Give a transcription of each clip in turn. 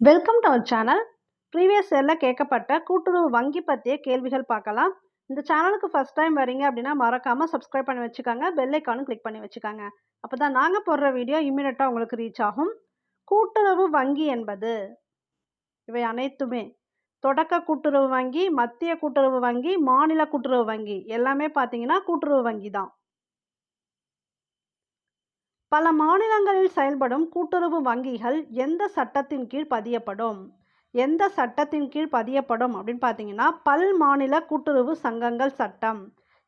Welcome to our channel previous இயரில் கேட்கப்பட்ட கூட்டுறவு வங்கி பற்றிய கேள்விகள் பார்க்கலாம். இந்த சேனலுக்கு ஃபஸ்ட் டைம் வரீங்க அப்படின்னா மறக்காமல் சப்ஸ்கிரைப் பண்ணி வச்சுக்காங்க. பெல் ஐக்கானும் கிளிக் பண்ணி வச்சுக்கோங்க. அப்போ தான் நாங்கள் போடுற வீடியோ இம்மிடியட்டாக உங்களுக்கு ரீச் ஆகும். கூட்டுறவு வங்கி என்பது இவை அனைத்துமே. தொடக்க கூட்டுறவு வங்கி மத்திய கூட்டுறவு வங்கி மாநில கூட்டுறவு வங்கி. எல்லாமே பார்த்தீங்கன்னா கூட்டுறவு வங்கி தான் பல மாநிலங்களில் செயல்படும் கூட்டுறவு வங்கிகள் எந்த சட்டத்தின் கீழ் பதியப்படும்? எந்த சட்டத்தின் கீழ் பதியப்படும் அப்படின்னு பார்த்தீங்கன்னா பல் மாநில கூட்டுறவு சங்கங்கள் சட்டம்.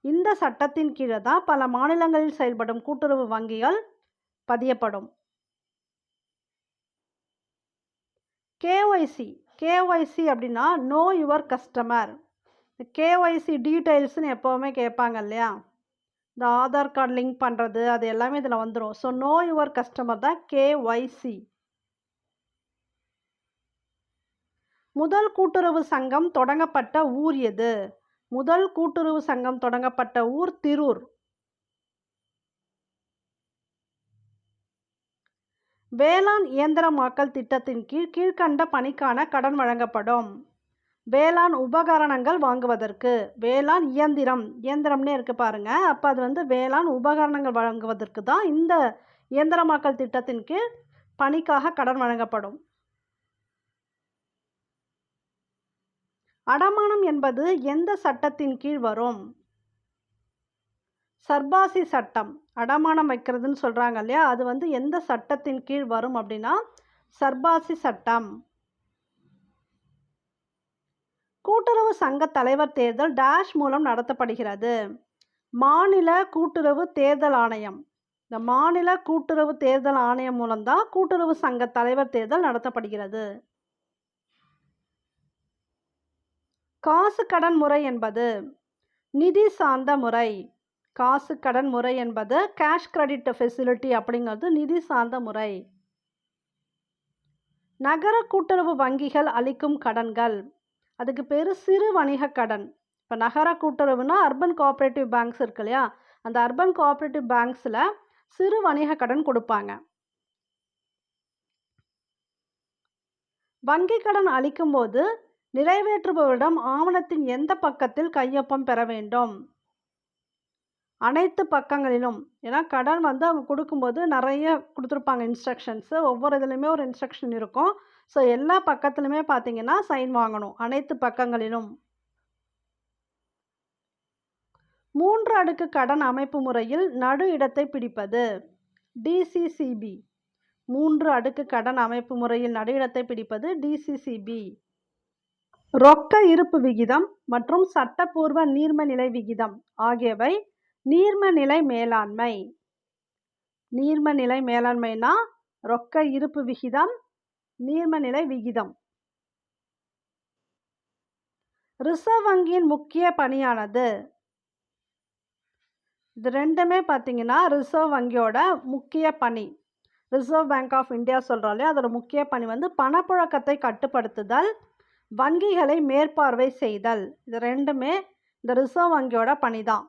இந்த சட்டத்தின் கீழே தான் பல மாநிலங்களில் செயல்படும் கூட்டுறவு வங்கிகள் பதியப்படும். கேஒய்சி கேஒய்சி அப்படின்னா நோ யுவர் கஸ்டமர் கேஒய்சி டீட்டெயில்ஸ்னு எப்போவுமே கேட்பாங்க இல்லையா? இந்த ஆதார் கார்டு லிங்க் பண்ணுறது அது எல்லாமே இதில் வந்துடும் ஸோ நோ யுவர் கஸ்டமர் தான் கேஒய்சி முதல் கூட்டுறவு சங்கம் தொடங்கப்பட்ட ஊர் எது? முதல் கூட்டுறவு சங்கம் தொடங்கப்பட்ட ஊர் திரூர். வேளாண் இயந்திரமாக்கல் திட்டத்தின் கீழ் கீழ்கண்ட பணிக்கான கடன் வழங்கப்படும். வேளாண் உபகரணங்கள் வாங்குவதற்கு. வேளாண் இயந்திரம். இயந்திரம்னே இருக்கு பாருங்கள் அப்போ அது வந்து வேளாண் உபகரணங்கள் வழங்குவதற்கு தான் இந்த இயந்திரமாக்கல் திட்டத்தின் கீழ் பணிக்காக கடன் வழங்கப்படும். அடமானம் என்பது எந்த சட்டத்தின் கீழ் வரும்? சர்பாசி சட்டம். அடமானம் வைக்கிறதுன்னு சொல்கிறாங்க இல்லையா? அது வந்து எந்த சட்டத்தின் கீழ் வரும் அப்படின்னா சர்பாசி சட்டம். கூட்டுறவு சங்க தலைவர் தேர்தல் டேஷ் மூலம் நடத்தப்படுகிறது. மாநில கூட்டுறவு தேர்தல் ஆணையம். இந்த மாநில கூட்டுறவு தேர்தல் ஆணையம் மூலம்தான் கூட்டுறவு சங்க தலைவர் தேர்தல் நடத்தப்படுகிறது. காசு கடன் முறை என்பது நிதி சார்ந்த முறை. காசு கடன் முறை என்பது கேஷ் கிரெடிட் ஃபெசிலிட்டி அப்படிங்கிறது நிதி சார்ந்த முறை. நகர கூட்டுறவு வங்கிகள் அளிக்கும் கடன்கள். அதுக்கு பேர் சிறு வணிக கடன். இப்போ நகர கூட்டுறவுனா அர்பன் கோஆப்ரேட்டிவ் பேங்க்ஸ் இருக்கு இல்லையா? அந்த அர்பன் கோஆப்ரேட்டிவ் பேங்க்ஸில் சிறு வணிக கடன் கொடுப்பாங்க. வங்கி கடன் அளிக்கும்போது நிறைவேற்றுபவரிடம் ஆவணத்தின் எந்த பக்கத்தில் கையொப்பம் பெற வேண்டும்? அனைத்து பக்கங்களிலும். ஏன்னா கடன் வந்து அவங்க கொடுக்கும்போது நிறைய கொடுத்துருப்பாங்க இன்ஸ்ட்ரக்ஷன்ஸு ஒவ்வொரு இதுலேயுமே ஒரு இன்ஸ்ட்ரக்ஷன் இருக்கும். ஸோ எல்லா பக்கத்துலையுமே பார்த்தீங்கன்னா சைன் வாங்கணும். அனைத்து பக்கங்களிலும். மூன்று அடுக்கு கடன் அமைப்பு முறையில் நடு இடத்தை பிடிப்பது. டிசிசிபி மூன்று அடுக்கு கடன் அமைப்பு முறையில் நடு இடத்தை பிடிப்பது டிசிசிபி ரொக்க இருப்பு விகிதம் மற்றும் சட்டப்பூர்வ நீர்மநிலை விகிதம் ஆகியவை நீர்மநிலை மேலாண்மை. நீர்மநிலை மேலாண்மைனா ரொக்க இருப்பு விகிதம் நீர்மநிலை விகிதம். ரிசர்வ் வங்கியின் முக்கிய பணியானது. இது ரெண்டுமே பார்த்தீங்கன்னா ரிசர்வ் வங்கியோட முக்கிய பணி. ரிசர்வ் பேங்க் ஆஃப் இந்தியா சொல்கிறாலே அதோட முக்கிய பணி வந்து பணப்புழக்கத்தை கட்டுப்படுத்துதல் வங்கிகளை மேற்பார்வை செய்தல். இது ரெண்டுமே இந்த ரிசர்வ் வங்கியோட பணி தான்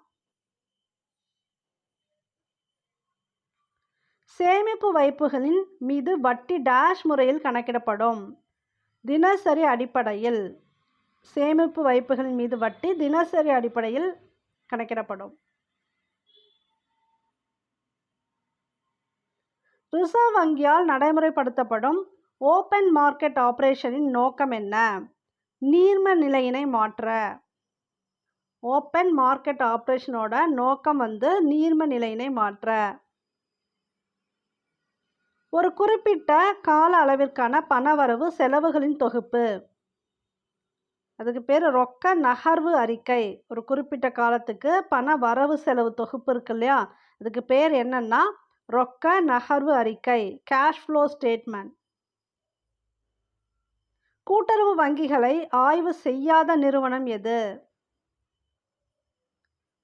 சேமிப்பு வைப்புகளின் மீது வட்டி டேஷ் முறையில் கணக்கிடப்படும். தினசரி அடிப்படையில் சேமிப்பு வைப்புகளின் மீது வட்டி தினசரி அடிப்படையில் கணக்கிடப்படும். ரிசர்வ் வங்கியால் நடைமுறைப்படுத்தப்படும் ஓப்பன் மார்க்கெட் ஆப்ரேஷனின் நோக்கம் என்ன? நீர்ம நிலையினை மாற்ற. ஓப்பன் மார்க்கெட் ஆப்ரேஷனோட நோக்கம் வந்து நீர்ம நிலையினை மாற்ற. ஒரு குறிப்பிட்ட கால அளவிற்கான பணவரவு செலவுகளின் தொகுப்பு. அதுக்கு பேர் ரொக்க நகர்வு அறிக்கை. ஒரு குறிப்பிட்ட காலத்துக்கு பண வரவு செலவு தொகுப்பு இருக்கு இல்லையா? அதுக்கு பேர் என்னன்னா ரொக்க நகர்வு அறிக்கை கேஷ் ஃப்ளோ ஸ்டேட்மெண்ட் கூட்டுறவு வங்கிகளை ஆய்வு செய்யாத நிறுவனம் எது?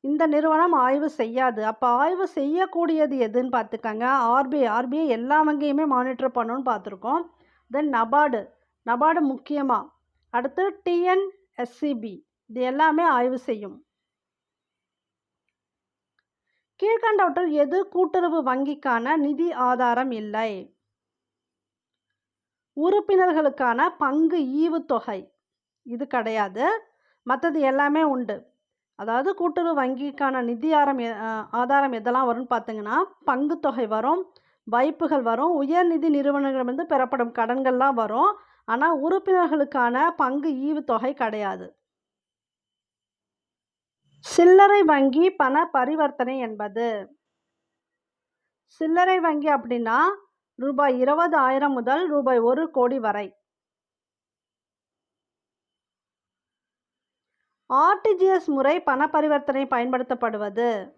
இந்த நிறுவனம் ஆய்வு செய்யாது. அப்போ ஆய்வு செய்யக்கூடியது எதுன்னு பார்த்துக்கங்க. ஆர்பிஐ ஆர்பிஐ எல்லா வங்கியுமே மானிட்டர் பண்ணணும்னு பார்த்துருக்கோம். தென் நபார்டு நபார்டு முக்கியமாக அடுத்து டிஎன்எஸ்சிபி இது எல்லாமே ஆய்வு செய்யும். கீழ்கண்டவற்றில் எது கூட்டுறவு வங்கிக்கான நிதி ஆதாரம் இல்லை? உறுப்பினர்களுக்கான பங்கு ஈவுத்தொகை. இது கிடையாது. மற்றது எல்லாமே உண்டு. அதாவது கூட்டுறவு வங்கிக்கான நிதி ஆரம் ஆதாரம் எதெல்லாம் வரும்னு பார்த்தீங்கன்னா பங்குத்தொகை வரும் வைப்புகள் வரும் உயர்நிதி நிறுவனங்களிடமிருந்து பெறப்படும் கடன்கள்லாம் வரும். ஆனால் உறுப்பினர்களுக்கான பங்கு ஈவுத்தொகை கிடையாது. சில்லறை வங்கி பண பரிவர்த்தனை என்பது. சில்லறை வங்கி அப்படின்னா ரூபாய் இருபது ஆயிரம் முதல் ரூபாய் ஒரு கோடி வரை. ஆர்டிஜிஎஸ் முறை பண பரிவர்த்தனை பயன்படுத்தப்படுவது?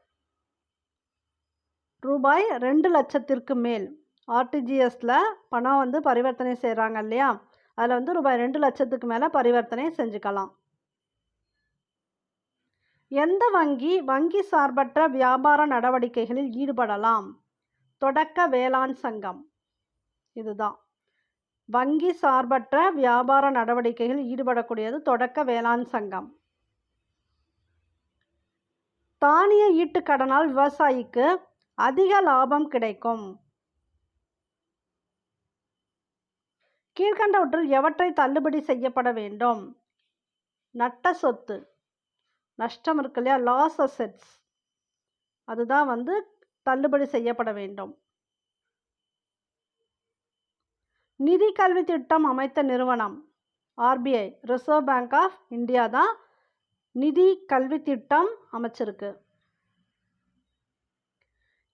ரூபாய் ரெண்டு லட்சத்திற்கு மேல். ஆர்டிஜிஎஸில் பணம் வந்து பரிவர்த்தனை செய்கிறாங்க இல்லையா? அதில் வந்து ரூபாய் ரெண்டு லட்சத்துக்கு மேலே பரிவர்த்தனை செஞ்சுக்கலாம். எந்த வங்கி வங்கி சார்பற்ற வியாபார நடவடிக்கைகளில் ஈடுபடலாம்? தொடக்க வேளாண் சங்கம். இதுதான். வங்கி சார்பற்ற வியாபார நடவடிக்கைகளில் ஈடுபடக்கூடியது தொடக்க வேளாண் சங்கம். தானிய ஈட்டு கடனால் விவசாயிக்கு அதிக லாபம் கிடைக்கும். கீழ்கண்டவற்றில் எவற்றை தள்ளுபடி செய்யப்பட வேண்டும்? நட்ட சொத்து. நஷ்டம் இருக்கு இல்லையா? லாஸ் அசெட்ஸ் அதுதான் வந்து தள்ளுபடி செய்யப்பட வேண்டும். நிதி கல்வி திட்டம் அமைத்த நிறுவனம் RBI reserve bank of India தான் நிதி கல்வி திட்டம் அமைச்சிருக்கு.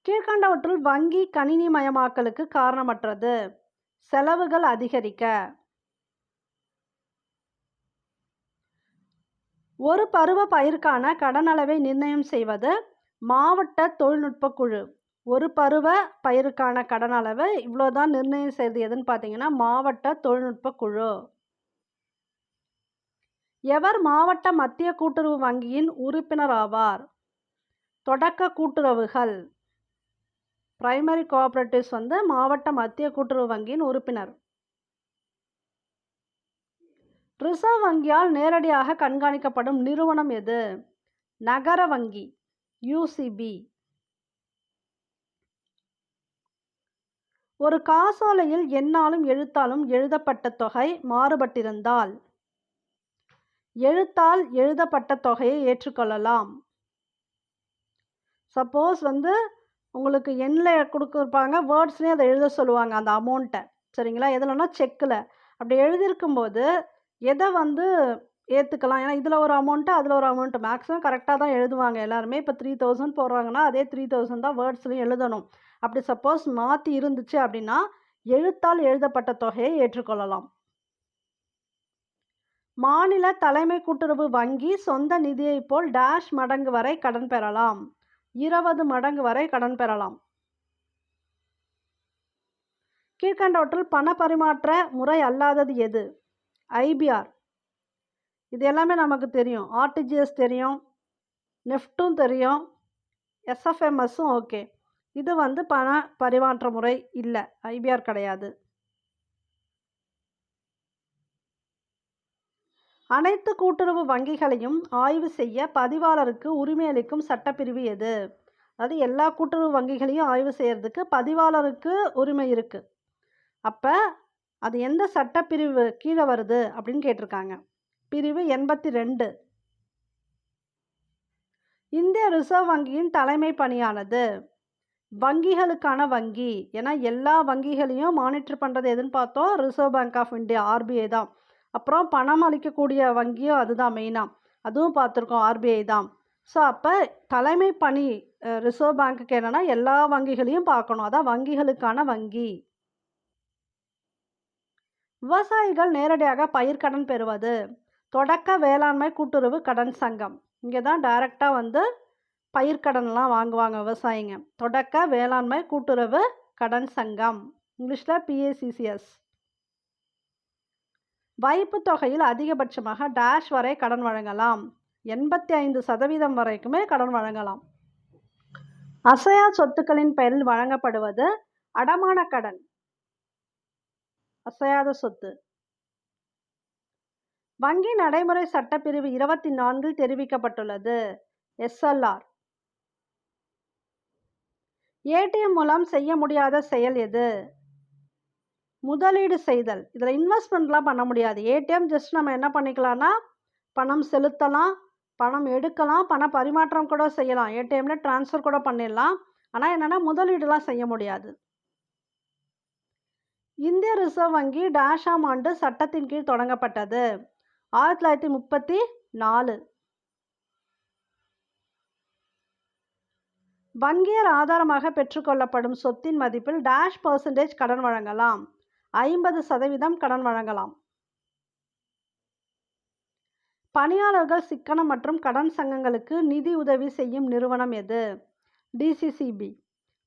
கீழ்கண்டவற்றுள் வங்கி கணினி மயமாக்கலுக்கு காரணமற்றது. செலவுகள் அதிகரிக்க. ஒரு பருவ பயிர்க்கான கடன் அளவை நிர்ணயம் செய்வது மாவட்ட தொழில்நுட்ப குழு. ஒரு பருவ பயிருக்கான கடன் அளவு இவ்வளோதான் நிர்ணயம் செய்வது எதுன்னு பார்த்தீங்கன்னா மாவட்ட தொழில்நுட்ப குழு. எவர் மாவட்ட மத்திய கூட்டுறவு வங்கியின் உறுப்பினர் ஆவார் தொடக்க கூட்டுறவுகள். பிரைமரி கோஆபரேட்டிவ்ஸ் வந்து மாவட்ட மத்திய கூட்டுறவு வங்கியின் உறுப்பினர். ரிசர்வ் வங்கியால் நேரடியாக கண்காணிக்கப்படும் நிறுவனம் எது? நகர வங்கி யூசிபி. ஒரு காசோலையில் எண்ணாலும் எழுத்தாலும் எழுதப்பட்ட தொகை மாறுபட்டிருந்தால் எழுத்தால் எழுதப்பட்ட தொகையை ஏற்றுக்கொள்ளலாம். சப்போஸ் வந்து உங்களுக்கு எண்ணில் கொடுக்குருப்பாங்க வேர்ட்ஸ்லேயும் அதை எழுத சொல்லுவாங்க அந்த அமௌண்ட்டை சரிங்களா? எதுலன்னா செக்கில் அப்படி எழுதியிருக்கும்போது எதை வந்து ஏற்றுக்கலாம் ஏன்னா இதில் ஒரு அமௌண்ட்டு அதில் ஒரு அமௌண்ட்டு மேக்ஸிமம் கரெக்டாக தான் எழுதுவாங்க எல்லாருமே. இப்போ த்ரீ தௌசண்ட் போடுறாங்கன்னா அதே த்ரீ தௌசண்ட் தான் வேர்ட்ஸ்லையும் எழுதணும். அப்படி சப்போஸ் மாற்றி இருந்துச்சு அப்படின்னா எழுத்தால் எழுதப்பட்ட தொகையை ஏற்றுக்கொள்ளலாம். மாநில தலைமை கூட்டுறவு வங்கி சொந்த நிதியைப் போல் டேஷ் மடங்கு வரை கடன் பெறலாம். இருபது மடங்கு வரை கடன் பெறலாம். கீழ்கண்டவற்றில் பண பரிமாற்ற முறை அல்லாதது எது? ஐபிஆர் இது எல்லாமே நமக்கு தெரியும். ஆர்டிஜிஎஸ் தெரியும். நெஃப்ட்டும் தெரியும். எஸ்எஃப்எம்எஸும் ஓகே. இது வந்து பண பரிமாற்ற முறை இல்லை. ஐபிஆர் கிடையாது. அனைத்து கூட்டுறவு வங்கிகளையும் ஆய்வு செய்ய பதிவாளருக்கு உரிமை அளிக்கும் சட்டப்பிரிவு எது? அதாவது எல்லா கூட்டுறவு வங்கிகளையும் ஆய்வு செய்கிறதுக்கு பதிவாளருக்கு உரிமை இருக்குது அப்போ அது எந்த சட்டப்பிரிவு கீழே வருது அப்படின்னு கேட்டிருக்காங்க. பிரிவு எண்பத்தி ரெண்டு. இந்திய ரிசர்வ் வங்கியின் தலைமை பணியானது வங்கிகளுக்கான வங்கி. ஏன்னா எல்லா வங்கிகளையும் மானிட்டர் பண்ணுறது எதுன்னு பார்த்தோம். Reserve bank of India RBI தான். அப்புறம் பணம் அளிக்கக்கூடிய வங்கியும் அதுதான் மெயினாக அதுவும் பார்த்துருக்கோம் ஆர்பிஐ தான். ஸோ அப்போ தலைமை பணி ரிசர்வ் பேங்க்குக்கு என்னென்னா எல்லா வங்கிகளையும் பார்க்கணும். அதான் வங்கிகளுக்கான வங்கி. விவசாயிகள் நேரடியாக பயிர்க்கடன் பெறுவது தொடக்க வேளாண்மை கூட்டுறவு கடன் சங்கம். இங்கே தான் டைரெக்டாக வந்து பயிர்க்கடன்லாம் வாங்குவாங்க விவசாயிங்க. தொடக்க வேளாண்மை கூட்டுறவு கடன் சங்கம். இங்கிலீஷில் பிஏசிசிஎஸ் வைப்பு தொகையில் அதிகபட்சமாக டேஷ் வரை கடன் வழங்கலாம். எண்பத்தி ஐந்து சதவீதம் வரைக்குமே கடன் வழங்கலாம். அசையா சொத்துக்களின் பெயரில் வழங்கப்படுவது அடமான கடன். அசையாத சொத்து. வங்கி நடைமுறை சட்டப்பிரிவு இருபத்தி நான்கில் தெரிவிக்கப்பட்டுள்ளது. எஸ்எல்ஆர். ஏடிஎம் மூலம் செய்ய முடியாத செயல் எது? முதலீடு செய்தல். இதில் இன்வெஸ்ட்மெண்ட்லாம் பண்ண முடியாது. ஏடிஎம் ஜஸ்ட் நம்ம என்ன பண்ணிக்கலாம்னா பணம் செலுத்தலாம் பணம் எடுக்கலாம் பண பரிமாற்றம் கூட செய்யலாம். ஏடிஎம்ல ட்ரான்ஸ்ஃபர் கூட பண்ணிடலாம். ஆனால் என்னென்னா முதலீடுலாம் செய்ய முடியாது. இந்திய ரிசர்வ் வங்கி டேஷாம் ஆண்டு சட்டத்தின் கீழ் தொடங்கப்பட்டது. ஆயிரத்தி தொள்ளாயிரத்தி முப்பத்தி நாலு. வங்கியர் ஆதாரமாக பெற்றுக்கொள்ளப்படும் சொத்தின் மதிப்பில் டேஷ் பர்சன்டேஜ் கடன் வழங்கலாம். ஐம்பது சதவீதம் கடன் வழங்கலாம். பணியாளர்கள் சிக்கனம் மற்றும் கடன் சங்கங்களுக்கு நிதி உதவி செய்யும் நிறுவனம் எது? டிசிசிபி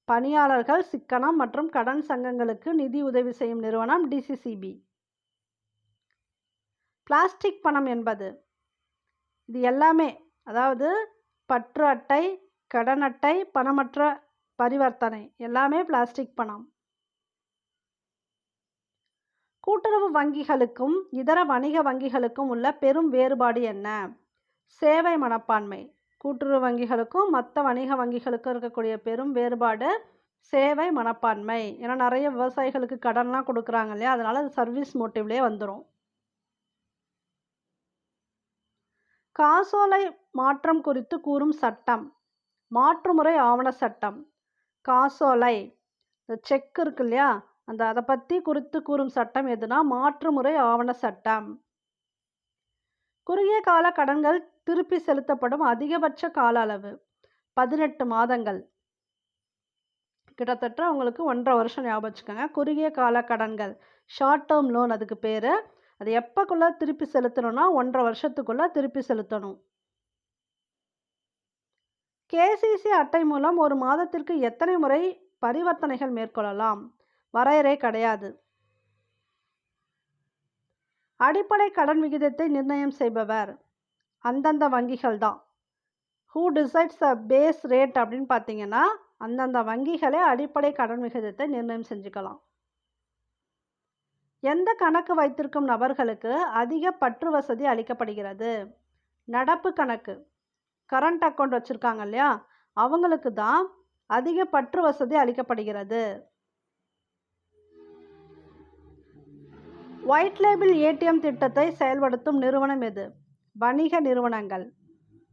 பணியாளர்கள் சிக்கனம் மற்றும் கடன் சங்கங்களுக்கு நிதி உதவி செய்யும் நிறுவனம் டிசிசிபி பிளாஸ்டிக் பணம் என்பது. இது எல்லாமே அதாவது பற்று அட்டை கடன் அட்டை பணமற்ற பரிவர்த்தனை எல்லாமே பிளாஸ்டிக் பணம். கூட்டுறவு வங்கிகளுக்கும் இதர வணிக வங்கிகளுக்கும் உள்ள பெரும் வேறுபாடு என்ன? சேவை மனப்பான்மை. கூட்டுறவு வங்கிகளுக்கும் மற்ற வணிக வங்கிகளுக்கும் இருக்கக்கூடிய பெரும் வேறுபாடு சேவை மனப்பான்மை. ஏன்னா நிறைய விவசாயிகளுக்கு கடன்லாம் கொடுக்குறாங்க இல்லையா? அதனால் அது சர்வீஸ் மோட்டிவ்லேயே வந்துடும் காசோலை மாற்றம் குறித்து கூறும் சட்டம். மாற்றுமுறை ஆவண சட்டம். காசோலை. செக் இருக்கு இல்லையா? அந்த அதை பற்றி குறித்து கூறும் சட்டம் எதுனா மாற்றுமுறை ஆவண சட்டம். குறுகிய கால கடன்கள் திருப்பி செலுத்தப்படும் அதிகபட்ச கால அளவு பதினெட்டு மாதங்கள். கிட்டத்தட்ட உங்களுக்கு ஒன்றரை வருஷம் ஞாபகம் வச்சுக்கோங்க. குறுகிய கால கடன்கள் ஷார்ட் டேர்ம் லோன் அதுக்கு பேர். அது எப்போக்குள்ளே திருப்பி செலுத்தணும்னா ஒன்றரை வருஷத்துக்குள்ளே திருப்பி செலுத்தணும். கேசிசி அட்டை மூலம் ஒரு மாதத்திற்கு எத்தனை முறை பரிவர்த்தனைகள் மேற்கொள்ளலாம்? வரையறை கிடையாது. அடிப்படை கடன் விகிதத்தை நிர்ணயம் செய்பவர் அந்தந்த வங்கிகள் தான். Who decides a base rate அப்படின்னு பார்த்தீங்கன்னா அந்தந்த வங்கிகளே அடிப்படை கடன் விகிதத்தை நிர்ணயம் செஞ்சுக்கலாம். எந்த கணக்கு வைத்திருக்கும் நபர்களுக்கு அதிக பற்று வசதி அளிக்கப்படுகிறது? நடப்பு கணக்கு. கரண்ட் அக்கௌண்ட் வச்சுருக்காங்க இல்லையா? அவங்களுக்கு தான் அதிக பற்று வசதி அளிக்கப்படுகிறது. ஒயிட் லேபிள் ஏடிஎம் திட்டத்தை செயல்படுத்தும் நிறுவனம் எது? வணிக நிறுவனங்கள்.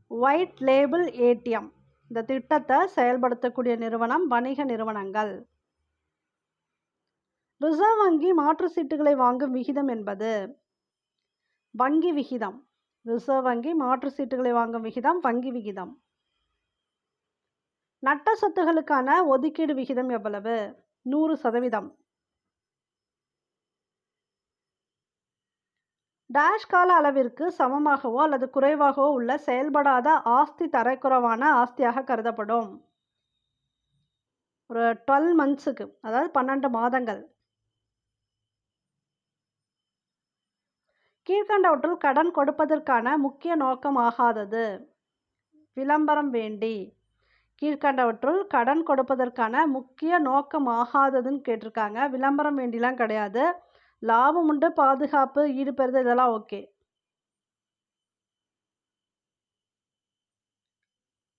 ஒயிட் லேபிள் ஏடிஎம் இந்த திட்டத்தை செயல்படுத்தக்கூடிய நிறுவனம் வணிக நிறுவனங்கள். ரிசர்வ் வங்கி மாற்று சீட்டுகளை வாங்கும் விகிதம் என்பது? வங்கி விகிதம். ரிசர்வ் வங்கி மாற்று சீட்டுகளை வாங்கும் விகிதம் வங்கி விகிதம். நட்ட சொத்துகளுக்கான ஒதுக்கீடு விகிதம் எவ்வளவு? நூறு சதவீதம். டேஷ் கால அளவிற்கு சமமாகவோ அல்லது குறைவாகவோ உள்ள செயல்படாத ஆஸ்தி தரக்குறைவான ஆஸ்தியாக கருதப்படும். ஒரு டுவெல் மந்த்ஸுக்கு அதாவது பன்னெண்டு மாதங்கள். கீழ்கண்டவற்றுள் கடன் கொடுப்பதற்கான முக்கிய நோக்கம் ஆகாதது. விளம்பரம் வேண்டி. கீழ்கண்டவற்றுள் கடன் கொடுப்பதற்கான முக்கிய நோக்கம் ஆகாததுன்னு கேட்டிருக்காங்க. விளம்பரம் வேண்டிலாம் கிடையாது. லாபம் உண்டு பாதுகாப்பு ஈடுபெறுது இதெல்லாம் ஓகே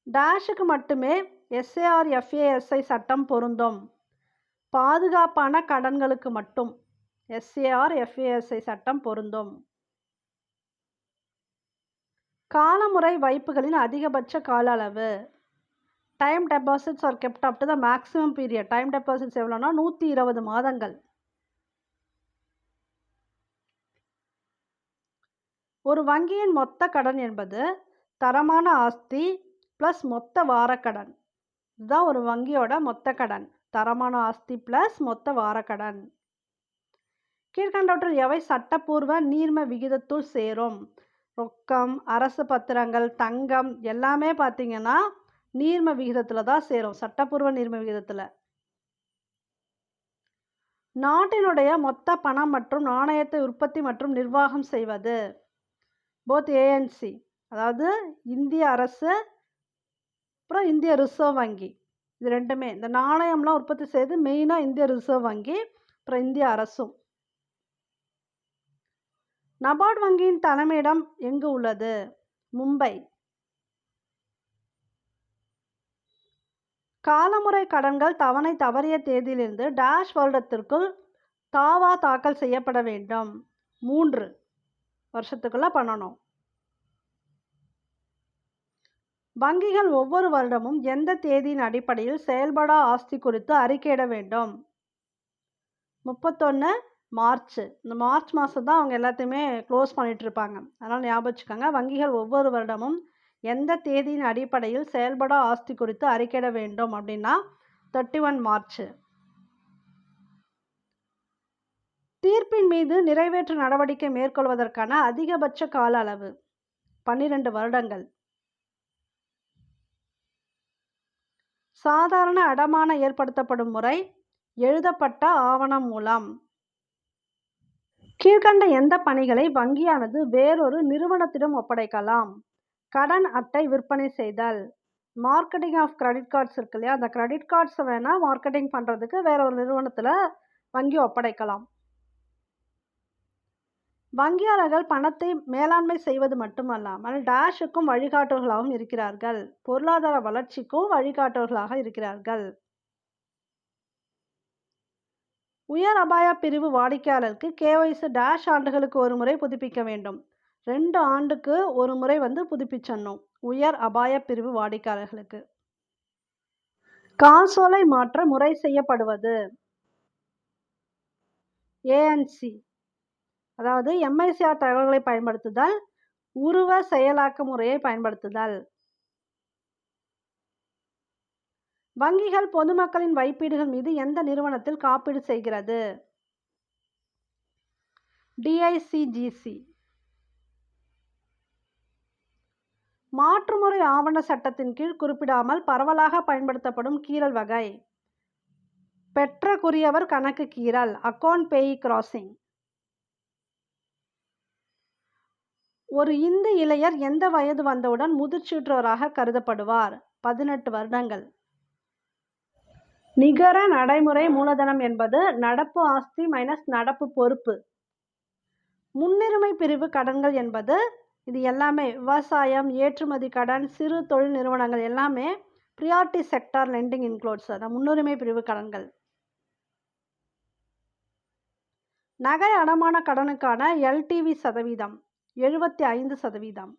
டேஷுக்கு மட்டுமே எஸ்ஏஆர் எஃப்ஏஎஸ்ஐ சட்டம் பொருந்தும். பாதுகாப்பான கடன்களுக்கு மட்டும் எஸ்ஏஆர் எஃப்ஏஎஸ்ஐ சட்டம் பொருந்தும். காலமுறை வைப்புகளின் அதிகபட்ச கால அளவு. Time deposits are kept up to the maximum period time deposits எவ்வளோனா நூற்றி இருபது மாதங்கள். ஒரு வங்கியின் மொத்த கடன் என்பது தரமான ஆஸ்தி ப்ளஸ் மொத்த வாரக்கடன். இதுதான் ஒரு வங்கியோட மொத்த கடன். தரமான ஆஸ்தி ப்ளஸ் மொத்த வாரக்கடன். கீழ்கண்டவற்றில் எவை சட்டப்பூர்வ நீர்ம விகிதத்துள் சேரும்? ரொக்கம் அரசு பத்திரங்கள் தங்கம் எல்லாமே பார்த்தீங்கன்னா நீர்ம விகிதத்தில் தான் சேரும். சட்டப்பூர்வ நீர்ம விகிதத்தில். நாட்டினுடைய மொத்த பணம் மற்றும் நாணயத்தை உற்பத்தி மற்றும் நிர்வாகம் செய்வது. போத் ஏஎன்சி அதாவது இந்திய அரசு அப்புறம் இந்திய ரிசர்வ் வங்கி. இது ரெண்டுமே. இந்த நாணயம்லாம் உற்பத்தி செய்து மெயினாக இந்திய ரிசர்வ் வங்கி அப்புறம் இந்திய அரசும். நபார்ட் வங்கியின் தலைமையிடம் எங்கு உள்ளது? மும்பை. காலமுறை கடன்கள் தவணை தவறிய தேதியிலிருந்து டேஷ் வருடத்திற்குள் தாவா தாக்கல் செய்யப்பட வேண்டும். மூன்று. வருஷத்துக்குள்ள பண்ணணும். வங்கிகள் ஒவ்வொரு வருடமும் எந்த தேதியின் அடிப்படையில் செயல்படா ஆஸ்தி குறித்து அறிக்கையிட வேண்டும்? முப்பத்தொன்று மார்ச் இந்த மார்ச் மாதம் தான் அவங்க எல்லாத்தையுமே க்ளோஸ் பண்ணிட்டு இருப்பாங்க. அதனால் ஞாபகம் வச்சுக்கோங்க வங்கிகள் ஒவ்வொரு வருடமும் எந்த தேதியின் அடிப்படையில் செயல்படா ஆஸ்தி குறித்து அறிக்கையிட வேண்டும் அப்படின்னா தேர்ட்டி ஒன் மார்ச் தீர்ப்பின் மீது நிறைவேற்று நடவடிக்கை மேற்கொள்வதற்கான அதிகபட்ச கால அளவு பன்னிரண்டு வருடங்கள். சாதாரண அடமானம் ஏற்படுத்தப்படும் முறை எழுதப்பட்ட ஆவணம் மூலம். கீழ்கண்ட எந்த பணிகளை வங்கியானது வேறொரு நிறுவனத்திடம் ஒப்படைக்கலாம். கடன் அட்டை விற்பனை செய்தல். மார்க்கெட்டிங் ஆஃப் கிரெடிட் கார்ட்ஸ் இருக்கு இல்லையா? அந்த கிரெடிட் கார்ட்ஸை வேணால் மார்க்கெட்டிங் பண்ணுறதுக்கு வேற ஒரு நிறுவனத்தில் வங்கி ஒப்படைக்கலாம். வங்கியாளர்கள் பணத்தை மேலாண்மை செய்வது மட்டுமல்லாமல் டேஷுக்கும் வழிகாட்டுவர்களாகவும் இருக்கிறார்கள். பொருளாதார வளர்ச்சிக்கும் வழிகாட்டுவர்களாக இருக்கிறார்கள். உயர் அபாய பிரிவு வாடிக்கையாளருக்கு கேஒய்சி டேஷ் ஆண்டுகளுக்கு ஒரு முறை புதுப்பிக்க வேண்டும். ரெண்டு ஆண்டுக்கு ஒரு முறை வந்து புதுப்பிச்சிடணும். உயர் அபாய பிரிவு வாடிக்கையாளர்களுக்கு. காசோலை மாற்ற முறை செய்யப்படுவது. ஏஎன்சி அதாவது எம்ஐசிஆர் தகவல்களை பயன்படுத்துதல் உருவ செயலாக்க முறையை பயன்படுத்துதல். வங்கிகள் பொதுமக்களின் வைப்பீடுகள் மீது எந்த நிறுவனத்தில் காப்பீடு செய்கிறது? டிஐசிஜிசி மாற்றுமுறை ஆவண சட்டத்தின் கீழ் குறிப்பிடாமல் பரவலாக பயன்படுத்தப்படும் கீறல் வகை. பெற்றக்குரியவர் கணக்கு கீறல் அக்கௌண்ட் பேயி கிராசிங் ஒரு இந்து இளையர் எந்த வயது வந்தவுடன் முதிர்ச்சியுற்றவராக கருதப்படுவார்? பதினெட்டு வருடங்கள். நிகர நடைமுறை மூலதனம் என்பது நடப்பு ஆஸ்தி மைனஸ் நடப்பு பொறுப்பு. முன்னுரிமை பிரிவு கடன்கள் என்பது இது எல்லாமே விவசாயம் ஏற்றுமதி கடன் சிறு தொழில் நிறுவனங்கள் எல்லாமே ப்ரியாரிட்டி செக்டார் லெண்டிங் இன்க்ளூட்ஸ் அதான் முன்னுரிமை பிரிவு கடன்கள். நகை அடமான கடனுக்கான எல்டிவி சதவீதம். எழுபத்தி ஐந்து சதவீதம்.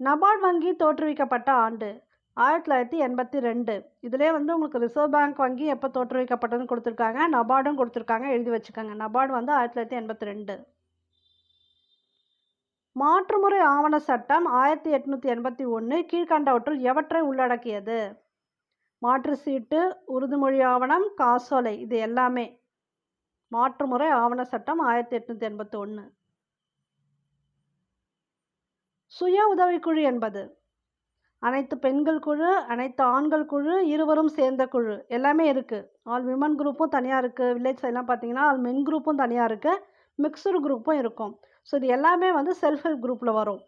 நபார்ட் வங்கி தோற்றுவிக்கப்பட்ட ஆண்டு ஆயிரத்தி தொள்ளாயிரத்தி எண்பத்தி ரெண்டு. இதிலே வந்து உங்களுக்கு ரிசர்வ் பேங்க் வங்கி எப்போ தோற்றுவிக்கப்பட்டதுன்னு கொடுத்துருக்காங்க. நபார்டும் கொடுத்துருக்காங்க. எழுதி வச்சுக்கோங்க. நபார்டு வந்து ஆயிரத்தி தொள்ளாயிரத்தி எண்பத்தி ரெண்டு. மாற்றுமுறை ஆவண சட்டம் ஆயிரத்தி எட்நூற்றி எண்பத்தி ஒன்று கீழ்கண்டவற்றுள் எவற்றை உள்ளடக்கியது? மாற்று சீட்டு உறுதிமொழி ஆவணம் காசோலை இது எல்லாமே. மாற்றுமுறை ஆவண சட்டம் ஆயிரத்தி எட்நூற்றி எண்பத்தி ஒன்று சுய உதவிக்குழு என்பது. அனைத்து பெண்கள் குழு அனைத்து ஆண்கள் குழு இருவரும் சேர்ந்த குழு. எல்லாமே இருக்குது ஆல் விமன் குரூப்பும் தனியாக இருக்குது வில்லேஜ் சைட்லாம் பார்த்தீங்கன்னா ஆல் மென் குரூப்பும் தனியாக இருக்குது மிக்சடு குரூப்பும் இருக்கும். ஸோ இது எல்லாமே வந்து செல்ஃப் ஹெல்ப் குரூப்பில் வரும்.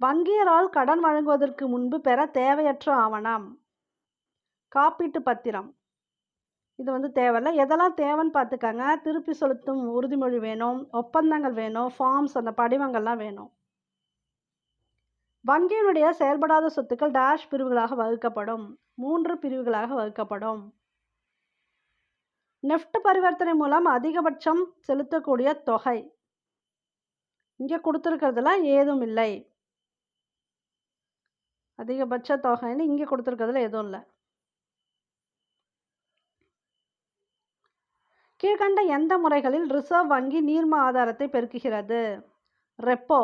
வங்கியரால் கடன் வழங்குவதற்கு முன்பு பெற தேவையற்ற ஆவணம். காப்பீட்டு பத்திரம். இது வந்து தேவையில்ல. எதெல்லாம் தேவைன்னு பார்த்துக்கங்க. திருப்பி செலுத்தும் உறுதிமொழி வேணும் ஒப்பந்தங்கள் வேணும் ஃபார்ம்ஸ் அந்த படிவங்கள்லாம் வேணும். வங்கியினுடைய செயல்படாத சொத்துக்கள் டேஷ் பிரிவுகளாக வகுக்கப்படும். மூன்று பிரிவுகளாக வகுக்கப்படும். நெஃப்ட் பரிவர்த்தனை மூலம் அதிகபட்சம் செலுத்தக்கூடிய தொகை. இங்கே கொடுத்துருக்கிறதுலாம் ஏதும் இல்லை. அதிகபட்ச தொகைன்னு இங்கே கொடுத்துருக்கிறதுல எதுவும் இல்லை. கீழ்கண்ட எந்த முறைகளில் ரிசர்வ் வங்கி நீர்ம ஆதாரத்தை பெருக்குகிறது? ரெப்போ.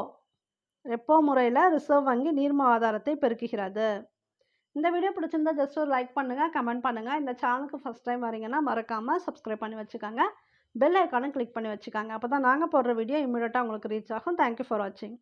ரெப்போ முறையில் ரிசர்வ் வங்கி நீர்ம ஆதாரத்தை பெருக்குகிறது. இந்த வீடியோ பிடிச்சிருந்தா ஜஸ்ட் ஒரு லைக் பண்ணுங்கள் கமெண்ட் பண்ணுங்கள் இந்த சேனலுக்கு ஃபஸ்ட் டைம் வரீங்கன்னா மறக்காமல் சப்ஸ்கிரைப் பண்ணி வச்சுக்கோங்க. பெல் ஐக்கானும் கிளிக் பண்ணி வச்சுக்கோங்க. அப்போ தான் நாங்கள் போடுற வீடியோ இமீடியட்டாக உங்களுக்கு ரீச் ஆகும். தேங்க்யூ ஃபார் வாட்சிங்